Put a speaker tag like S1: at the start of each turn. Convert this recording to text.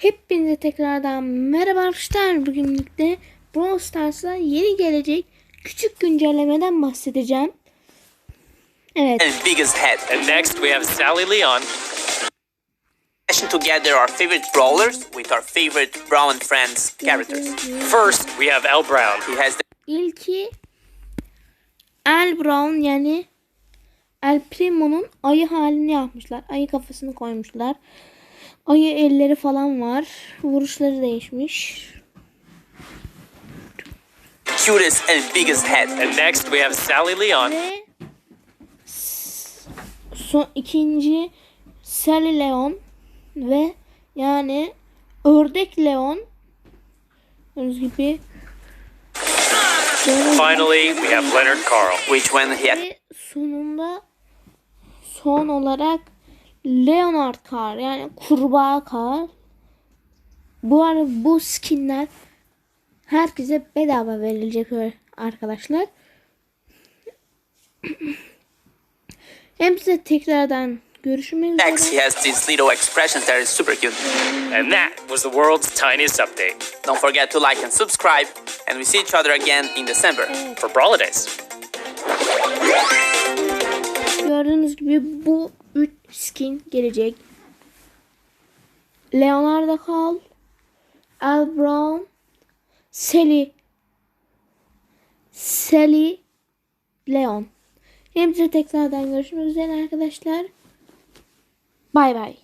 S1: Hepinize tekrardan merhaba arkadaşlar. Bugün birlikte Brawl Stars'a yeni gelecek küçük güncellemeden bahsedeceğim. Evet.
S2: and biggest head.
S3: And next we have Sally Leon.
S2: Together our favorite brawlers with our favorite Brown Friends characters.
S3: First we have El Brown.
S2: He has the
S1: İlki El Brown yani El Primo'nun ayı halini yapmışlar. Ayı kafasını koymuşlar. Ayı elleri falan var. Vuruşları değişmiş.
S2: cutest and biggest head.
S3: And next we have Sally Leon.
S1: Ve son ikinci Sally Leon ve yani ördek Leon gördüğünüz gibi
S3: Finally we have Leonard Carl.
S2: Which when he
S1: sonunda son olarak Leonard Carr yani kurbağa Carr bu arada bu skinler herkese bedava verilecek arkadaşlar. Hepsi tekrardan görüşmek
S2: next
S1: üzere.
S2: he has these little expressions that are super cute.
S3: And that was the world's tiniest update
S2: Don't forget to like and subscribe and we see each other again in December.
S3: for Brawladays.
S1: Gördüğünüz gibi bu 3 skin gelecek. Leonardo Carl, Al Brown, Sally, Sally Leon. Hepsi tekrardan görüşmek üzere arkadaşlar. Bay bay.